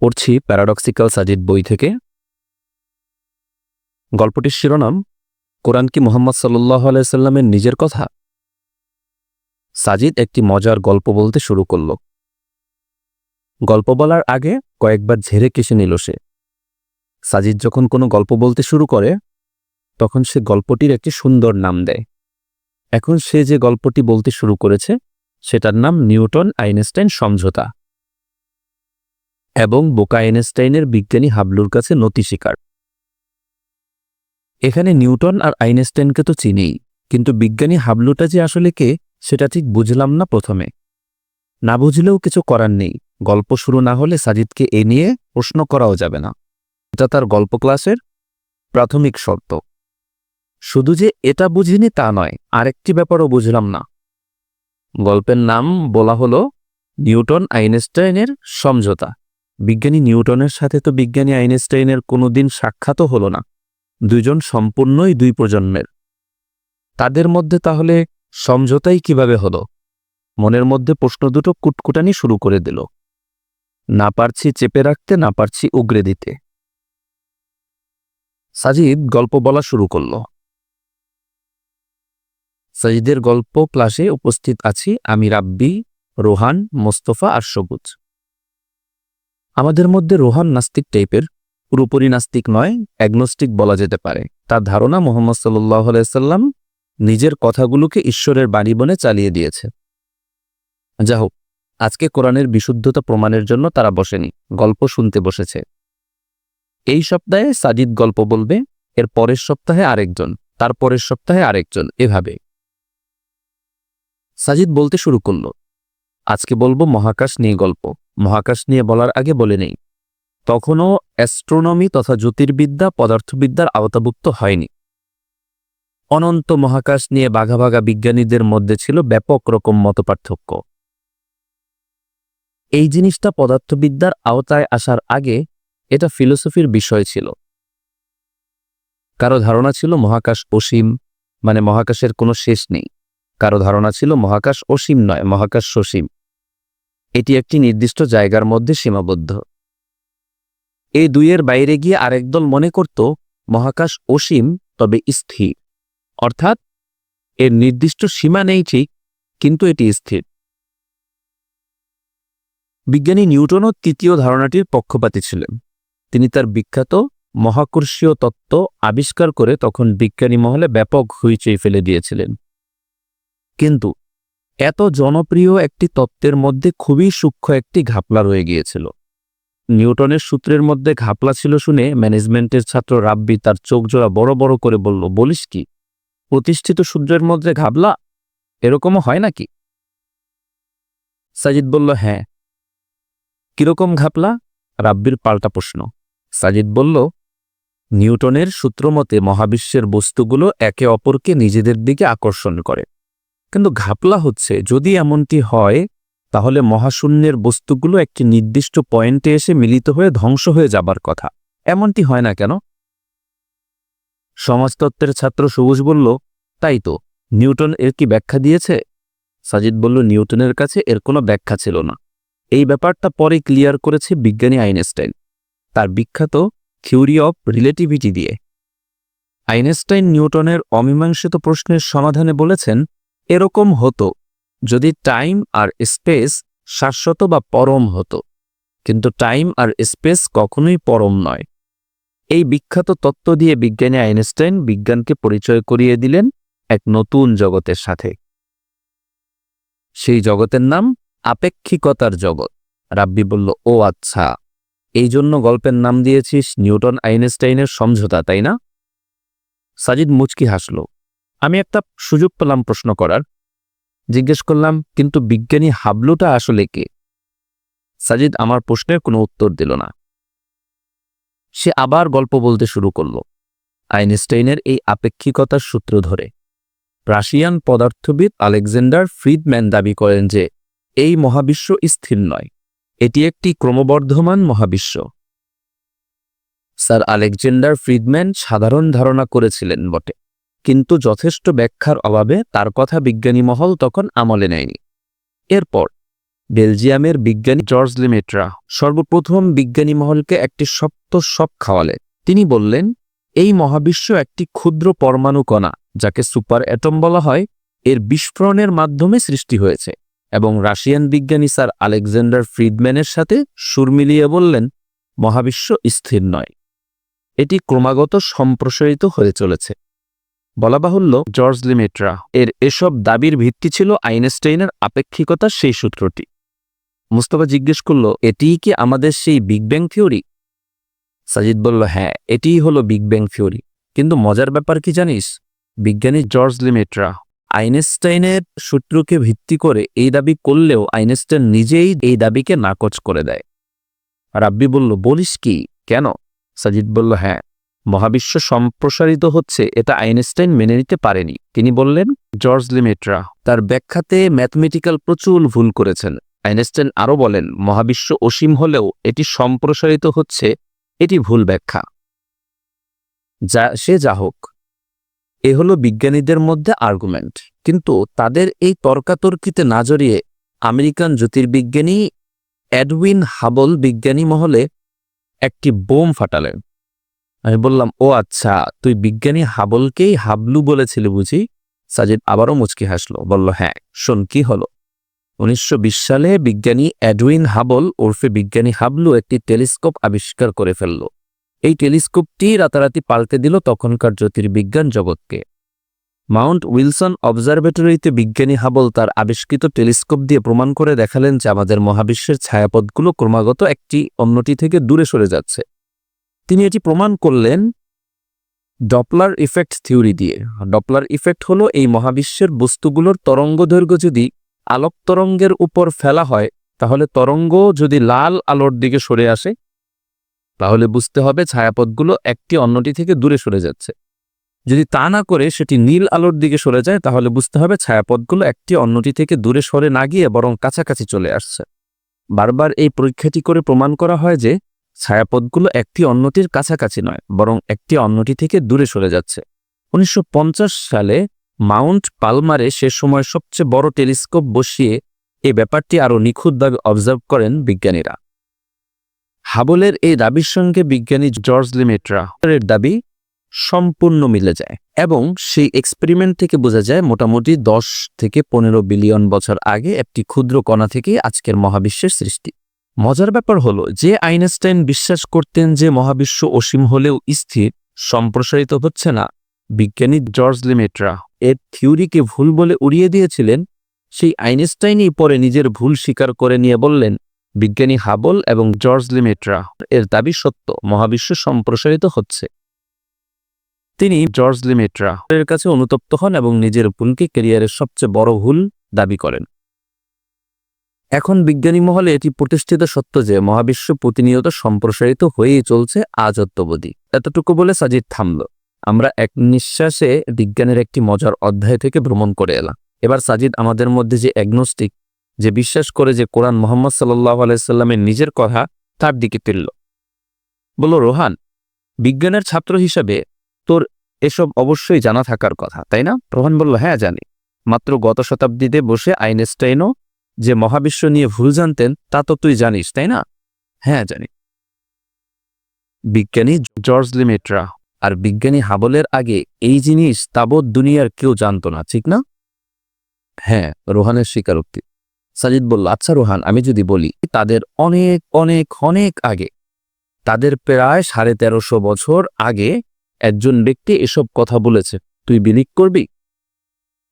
পড়ছি প্যারাডক্সিক্যাল সাজিদ বই থেকে। গল্পটির শিরোনাম, কোরআন কি মোহাম্মদ সাল্লাহ আলাইসাল্লামের নিজের কথা? সাজিদ একটি মজার গল্প বলতে শুরু করল। গল্প বলার আগে কয়েকবার ঝেড়ে কেসে নিল সে। সাজিদ যখন কোনো গল্প বলতে শুরু করে, তখন সে গল্পটির একটি সুন্দর নাম দেয়। এখন সে যে গল্পটি বলতে শুরু করেছে, সেটার নাম নিউটন আইনস্টাইন সমঝোতা। এবং বোকা আইনস্টাইনের বিজ্ঞানী হাবলুর কাছে নতি স্বীকার এখানে নিউটন আর আইনস্টাইনকে তো চিনেই, কিন্তু বিজ্ঞানী হাবলুটা যে আসলে কে, সেটা ঠিক বুঝলাম না প্রথমে। না বুঝলেও কিছু করার নেই, গল্প শুরু না হলে সাজিদকে এ নিয়ে প্রশ্ন করাও যাবে না। এটা তার গল্প ক্লাসের প্রাথমিক শর্ত। শুধু যে এটা বুঝিনি তা নয়, আরেকটি ব্যাপারও বুঝলাম না। গল্পের নাম বলা হলো নিউটন আইনস্টাইনের সমঝোতা। বিজ্ঞানী নিউটনের সাথে তো বিজ্ঞানী আইনস্টাইনের কোনোদিন সাক্ষাৎও হলো না। দুইজন সম্পূর্ণই দুই প্রজন্মের। তাদের মধ্যে তাহলে সমঝোতাই কীভাবে হলো? মনের মধ্যে প্রশ্ন দুটো কুটকুটানি শুরু করে দিল। না পারছি চেপে রাখতে, না পারছি উগরে দিতে। সাজিদ গল্প বলা শুরু করল। সাজিদের গল্প ক্লাসে উপস্থিত আছি আমি রাব্বি, রোহান, মোস্তফা আর সবুজ। আমাদের মধ্যে রোহান নাস্তিক টাইপের, পুরোপুরি নাস্তিক নয় অ্যাগনোস্টিক বলা যেতে পারে। তার ধারণা মোহাম্মদ সাল্লাহ সাল্লাম নিজের কথাগুলোকে ঈশ্বরের বাণী বনে চালিয়ে দিয়েছে। যা হোক, আজকে কোরআনের বিশুদ্ধতা প্রমাণের জন্য তারা বসেনি, গল্প শুনতে বসেছে। এই সপ্তাহে সাজিদ গল্প বলবে, এর পরের সপ্তাহে আরেকজন, তার পরের সপ্তাহে আরেকজন, এভাবে। সাজিদ বলতে শুরু করল আজকে বলব মহাকাশ নিয়ে গল্প। মহাকাশ নিয়ে বলার আগে বলে নেই। তখনও অ্যাস্ট্রোনমি তথা জ্যোতির্বিদ্যা, পদার্থবিদ্যার আওতাভুক্ত হয়নি। অনন্ত মহাকাশ নিয়ে বাঘা বাঘা বিজ্ঞানীদের মধ্যে ছিল ব্যাপক রকম মতপার্থক্য। এই জিনিসটা পদার্থবিদ্যার আওতায় আসার আগে এটা ফিলোসফির বিষয় ছিল। কারও ধারণা ছিল মহাকাশ অসীম মানে মহাকাশের কোনো শেষ নেই। কারও ধারণা ছিল মহাকাশ অসীম নয়, মহাকাশ সসীম। এটি একটি নির্দিষ্ট জায়গার মধ্যে সীমাবদ্ধ। এই দুইয়ের বাইরে গিয়ে আরেক দল মনে করত, মহাকাশ অসীম, তবে স্থির। অর্থাৎ, এর নির্দিষ্ট সীমা নেই ঠিক, কিন্তু এটি স্থির। বিজ্ঞানী নিউটনও তৃতীয় ধারণাটির পক্ষপাতী ছিলেন। তিনি তার বিখ্যাত মহাকর্ষীয় তত্ত্ব আবিষ্কার করে তখন বিজ্ঞানী মহলে ব্যাপক হইচই ফেলে দিয়েছিলেন। কিন্তু এত জনপ্রিয় একটি তত্ত্বের মধ্যে খুবই সূক্ষ্ম একটি ঘাপলা রয়ে গিয়েছিল। নিউটনের সূত্রের মধ্যে ঘাপলা ছিল শুনে ম্যানেজমেন্টের ছাত্র রাব্বি তার চোখ জোড়া বড় বড় করে বলল, বলিস কি? প্রতিষ্ঠিত সূত্রের মধ্যে ঘাবলা এরকমও হয় নাকি? সাজিদ বলল হ্যাঁ। কীরকম ঘাপলা? রাব্বির পাল্টা প্রশ্ন। সাজিদ বলল, নিউটনের সূত্রমতে মহাবিশ্বের বস্তুগুলো একে অপরকে নিজেদের দিকে আকর্ষণ করে। কিন্তু ঘাপলা হচ্ছে, যদি এমনটি হয়, তাহলে মহাশূন্যের বস্তুগুলো একটি নির্দিষ্ট পয়েন্টে এসে মিলিত হয়ে ধ্বংস হয়ে যাবার কথা। এমনটি হয় না কেন? সমাজতত্ত্বের ছাত্র সবুজ বলল, তাই তো, নিউটন এর কি ব্যাখ্যা দিয়েছে? সাজিদ বলল, নিউটনের কাছে এর কোনো ব্যাখ্যা ছিল না। এই ব্যাপারটা পরে ক্লিয়ার করেছে বিজ্ঞানী আইনস্টাইন। তার বিখ্যাত থিওরি অফ রিলেটিভিটি দিয়ে। আইনস্টাইন নিউটনের অমীমাংসিত প্রশ্নের সমাধানে বলেছেন এরকম হতো, যদি টাইম আর স্পেস শাশ্বত বা পরম হতো। কিন্তু টাইম আর স্পেস কখনোই পরম নয়। এই বিখ্যাত তত্ত্ব দিয়ে বিজ্ঞানী আইনস্টাইন বিজ্ঞানকে পরিচয় করিয়ে দিলেন এক নতুন জগতের সাথে। সেই জগতের নাম আপেক্ষিকতার জগৎ। রাব্বি বলল, ও আচ্ছা এই জন্য গল্পের নাম দিয়েছিস নিউটন আইনস্টাইনের সমঝোতা, তাই না? সাজিদ মুচকি হাসল। আমি একটা সুযোগ পেলাম প্রশ্ন করার। জিজ্ঞেস করলাম, কিন্তু বিজ্ঞানী হাবলুটা আসলে কে? সাজিদ আমার প্রশ্নের কোনো উত্তর দিল না। সে আবার গল্প বলতে শুরু করল, আইনস্টাইনের এই আপেক্ষিকতার সূত্র ধরে। রাশিয়ান পদার্থবিদ আলেকজান্ডার ফ্রিডম্যান দাবি করেন যে, এই মহাবিশ্ব স্থির নয়, এটি একটি ক্রমবর্ধমান মহাবিশ্ব। স্যার আলেকজান্ডার ফ্রিডম্যান সাধারণ ধারণা করেছিলেন বটে। কিন্তু যথেষ্ট ব্যাখ্যার অভাবে তার কথা বিজ্ঞানী মহল তখন আমলে নেয়নি। এরপর, বেলজিয়ামের বিজ্ঞানী জর্জ লিমেট্রা সর্বপ্রথম বিজ্ঞানী মহলকে একটি সপ্ত সব খাওয়ালে। তিনি বললেন, এই মহাবিশ্ব একটি ক্ষুদ্র পরমাণু কণা, যাকে সুপার অ্যাটম বলা হয়। এর বিস্ফোরণের মাধ্যমে সৃষ্টি হয়েছে এবং রাশিয়ান বিজ্ঞানী স্যার আলেকজান্ডার ফ্রিডম্যানের সাথে সুর মিলিয়ে বললেন, মহাবিশ্ব স্থির নয়। এটি ক্রমাগত সম্প্রসারিত হয়ে চলেছে। বলা বাহুল্য জর্জ লিমেট্রা। এর এসব দাবির ভিত্তি ছিল আইনস্টাইনের আপেক্ষিকতার সেই সূত্রটি। মুস্তফা জিজ্ঞেস করল, এটিই কি আমাদের সেই বিগ ব্যাং থিওরি সাজিদ বলল হ্যাঁ এটিই হলো বিগ ব্যাং থিওরি কিন্তু মজার ব্যাপার কি জানিস? বিজ্ঞানী জর্জ লিমেট্রা আইনস্টাইনের সূত্রকে ভিত্তি করে এই দাবি করলেও আইনস্টাইন নিজেই এই দাবিকে নাকচ করে দেয়। রাব্বি বলল, বলিস কি? কেন? সাজিদ বলল হ্যাঁ মহাবিশ্ব সম্প্রসারিত হচ্ছে, এটা আইনস্টাইন মেনে নিতে পারেনি। তিনি বললেন, জর্জ লিমেট্রা তার ব্যাখ্যাতে ম্যাথমেটিক্যাল প্রচুর ভুল করেছেন। আইনস্টাইন আরও বলেন, মহাবিশ্ব অসীম হলেও এটি সম্প্রসারিত হচ্ছে, এটি ভুল ব্যাখ্যা। যা, সে যা হোক, এ হলো বিজ্ঞানীদের মধ্যে আর্গুমেন্ট কিন্তু তাদের এই তর্কাতর্কিতে না জড়িয়ে আমেরিকান জ্যোতির্বিজ্ঞানী এডউইন হাবল বিজ্ঞানী মহলে একটি বোম ফাটালেন। আমি বললাম, ও আচ্ছা তুই বিজ্ঞানী হাবলকেই হাবলু বলেছিলি বুঝি? সাজিদ আবারও মুচকি হাসলো, বলল হ্যাঁ শোন, কি হলো? উনিশশো বিশ সালে বিজ্ঞানী অ্যাডুইন হাবল ওরফে বিজ্ঞানী হাবলু একটি টেলিস্কোপ আবিষ্কার করে ফেলল। এই টেলিস্কোপটি রাতারাতি পাল্টে দিল তখনকার জ্যোতির্বিজ্ঞান জগৎকে। মাউন্ট উইলসন অবজারভেটরিতে বিজ্ঞানী হাবল তার আবিষ্কৃত টেলিস্কোপ দিয়ে প্রমাণ করে দেখালেন যে আমাদের মহাবিশ্বের ছায়াপথগুলো ক্রমাগত একটি অন্যটি থেকে দূরে সরে যাচ্ছে। তিনি এটি প্রমাণ করলেন ডপলার ইফেক্ট থিওরি দিয়ে। ডপলার ইফেক্ট হলো এই মহাবিশ্বের বস্তুগুলোর তরঙ্গদৈর্ঘ্য যদি আলোক তরঙ্গের উপর ফেলা হয়, তাহলে তরঙ্গ যদি লাল আলোর দিকে সরে আসে, তাহলে বুঝতে হবে ছায়াপথগুলো একটি অন্যটি থেকে দূরে সরে যাচ্ছে। যদি তা না করে সেটি নীল আলোর দিকে সরে যায়, তাহলে বুঝতে হবে ছায়াপথগুলো একটি অন্যটি থেকে দূরে সরে না গিয়ে বরং কাছাকাছি চলে আসছে। বারবার এই পরীক্ষাটি করে প্রমাণ করা হয় যে ছায়াপথগুলো একটি অন্যটির কাছাকাছি নয়, বরং একটি অন্যটি থেকে দূরে সরে যাচ্ছে। উনিশশো পঞ্চাশ সালে মাউন্ট পালমারে সে সময় সবচেয়ে বড় টেলিস্কোপ বসিয়ে এ ব্যাপারটি আরও নিখুঁতভাবে অবজার্ভ করেন বিজ্ঞানীরা। হাবলের এই দাবির সঙ্গে বিজ্ঞানী জর্জ লিমেট্রা এর দাবি সম্পূর্ণ মিলে যায় এবং সেই এক্সপেরিমেন্ট থেকে বোঝা যায় মোটামুটি দশ থেকে পনেরো বিলিয়ন বছর আগে একটি ক্ষুদ্র কণা থেকে আজকের মহাবিশ্বের সৃষ্টি। মজার ব্যাপার হলো যে আইনস্টাইন বিশ্বাস করতেন যে মহাবিশ্ব অসীম হলেও স্থির, সম্প্রসারিত হচ্ছে না। বিজ্ঞানী জর্জ লিমেট্রা এর থিওরিকে ভুল বলে উড়িয়ে দিয়েছিলেন। সেই আইনস্টাইনই পরে নিজের ভুল স্বীকার করে নিয়ে বললেন, বিজ্ঞানী হাবল এবং জর্জ লিমেট্রা, এর দাবি সত্য, মহাবিশ্ব সম্প্রসারিত হচ্ছে। তিনি জর্জ লিমেট্রা এর কাছে অনুতপ্ত হন এবং নিজের ভুলকে ক্যারিয়ারের সবচেয়ে বড় ভুল দাবি করেন। এখন বিজ্ঞানী মহলে এটি প্রতিষ্ঠিত সত্য যে মহাবিশ্ব প্রতিনিয়ত সম্প্রসারিত হয়েই চলছে আজ অত্যবধি এতটুকু বলে সাজিদ থামল। আমরা এক নিঃশ্বাসে বিজ্ঞানের একটি মজার অধ্যায় থেকে ভ্রমণ করে এলাম। এবার সাজিদ আমাদের মধ্যে যে অ্যাগনোস্টিক যে বিশ্বাস করে যে কোরআন মোহাম্মদ সাল্লাহ আলাইস্লামের নিজের কথা, তার দিকে তুলল বলল, রোহান, বিজ্ঞানের ছাত্র হিসাবে তোর এসব অবশ্যই জানা থাকার কথা, তাই না? রোহান বলল হ্যাঁ জানি। মাত্র গত শতাব্দীতে বসে আইনস্টাইনও যে মহাবিশ্ব নিয়ে ভুল জানতেন, তা তো তুই জানিস, তাই না? হ্যাঁ জানি। বিজ্ঞানী জর্জ লিমেট্রা আর বিজ্ঞানী হাবলের আগে এই জিনিস তাবৎ দুনিয়ার কেউ জানত না, ঠিক না? হ্যাঁ রোহানের স্বীকারোক্তি। সাজিদ বলল আচ্ছা রোহান, আমি যদি বলি, তাদের অনেক অনেক অনেক আগে, তাদের প্রায় সাড়ে তেরোশো বছর আগে একজন ব্যক্তি এসব কথা বলেছে। তুই বিলিক করবি?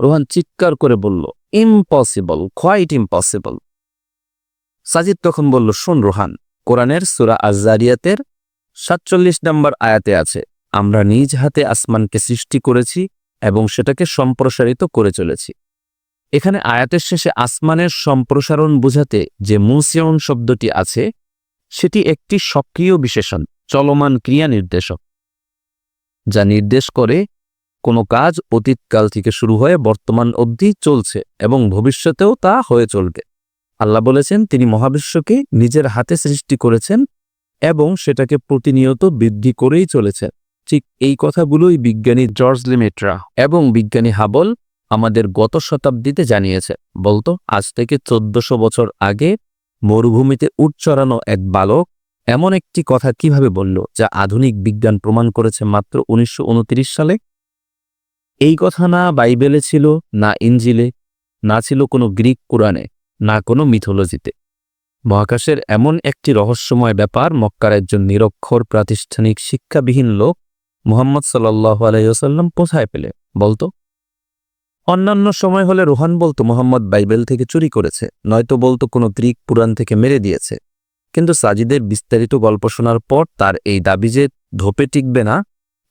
রোহান চিৎকার করে বলল ইম্পসিবল কোয়াইট ইম্পসিবল সাজিদ তখন বলল, শোন রোহান, কোরআনের সুরা আজারিয়াতের সাতচল্লিশ নম্বর আয়াতে আছে, আমরা নিজ হাতে আসমানকে সৃষ্টি করেছি এবং সেটাকে সম্প্রসারিত করে চলেছি। এখানে আয়াতের শেষে আসমানের সম্প্রসারণ বোঝাতে যে মুসিয়ন শব্দটি আছে, সেটি একটি সক্রিয় বিশেষণ, চলমান ক্রিয়া নির্দেশক যা নির্দেশ করে কোনো কাজ অতীতকাল থেকে শুরু হয়ে বর্তমান অবধি চলছে এবং ভবিষ্যতেও তা হয়ে চলবে। আল্লাহ বলেছেন, তিনি মহাবিশ্বকে নিজের হাতে সৃষ্টি করেছেন এবং সেটাকে প্রতিনিয়ত বৃদ্ধি করেই চলেছেন। ঠিক এই কথাগুলোই বিজ্ঞানী জর্জ লিমেট্রা এবং বিজ্ঞানী হাবল আমাদের গত শতাব্দীতে জানিয়েছে বলতো, আজ থেকে চোদ্দশো বছর আগে মরুভূমিতে উট চড়ানো এক বালক এমন একটি কথা কীভাবে বলল, যা আধুনিক বিজ্ঞান প্রমাণ করেছে মাত্র উনিশশো উনত্রিশ সালে? এই কথা না বাইবেলে ছিল, না ইঞ্জিলে, না ছিল কোনো গ্রিক কোরআনে, না কোনো মিথোলজিতে। মহাকাশের এমন একটি রহস্যময় ব্যাপার মক্কার একজন নিরক্ষর প্রাতিষ্ঠানিক শিক্ষাবিহীন লোক মোহাম্মদ সাল্লাহ আলাইসাল্লাম কোথায় পেলে, বলতো? অন্যান্য সময় হলে রোহান বলতো, মোহাম্মদ বাইবেল থেকে চুরি করেছে, নয়তো বলতো কোনো গ্রিক পুরাণ থেকে মেরে দিয়েছে। কিন্তু সাজিদের বিস্তারিত গল্প শোনার পর তার এই দাবি যে ধোপে টিকবে না,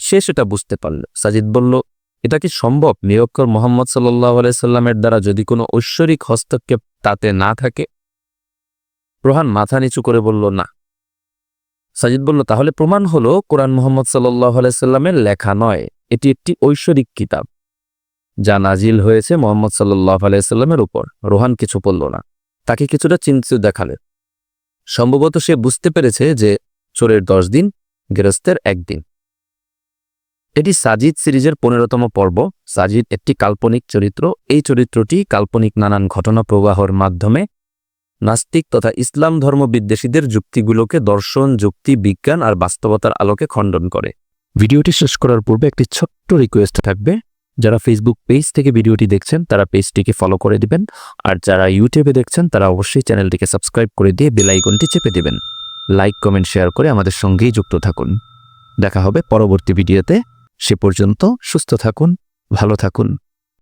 সে সেটা বুঝতে পারল। সাজিদ বলল এটা কি সম্ভব? নিরক্ষর মোহাম্মদ সাল্লাহ আলাইসাল্লামের দ্বারা যদি কোনো ঐশ্বরিক হস্তক্ষেপ তাতে না থাকে? রোহান মাথা নিচু করে বলল, না। সাজিদ বলল, তাহলে প্রমাণ হলো কোরআন মোহাম্মদ সাল্লাহ আলাইসাল্লামের লেখা নয়, এটি একটি ঐশ্বরিক কিতাব, যা নাজিল হয়েছে মোহাম্মদ সাল্লাহ আলাইসাল্লামের উপর। রোহান কিছু বলল না। তাকে কিছুটা চিন্তিত দেখালে সম্ভবত সে বুঝতে পেরেছে যে চোরের দশ দিন, গেরস্তের একদিন। এটি সাজিদ সিরিজের পনেরোতম পর্ব। সাজিদ একটি কাল্পনিক চরিত্র। এই চরিত্রটি কাল্পনিক নানান ঘটনা প্রবাহর মাধ্যমে নাস্তিক তথা ইসলাম ধর্ম বিদ্বেষীদের যুক্তিগুলোকে দর্শন, যুক্তি, বিজ্ঞান আর বাস্তবতার আলোকে খণ্ডন করে। ভিডিওটি শেষ করার পূর্বে একটি ছোট্ট রিকোয়েস্ট থাকবে। যারা ফেসবুক পেজ থেকে ভিডিওটি দেখছেন, তারা পেজটিকে ফলো করে দিবেন। আর যারা ইউটিউবে দেখছেন, তারা অবশ্যই চ্যানেলটিকে সাবস্ক্রাইব করে দিয়ে বেল আইকনটি চেপে দিবেন। লাইক কমেন্ট শেয়ার করে আমাদের সঙ্গেই যুক্ত থাকুন। দেখা হবে পরবর্তী ভিডিওতে সে পর্যন্ত সুস্থ থাকুন ভালো থাকুন।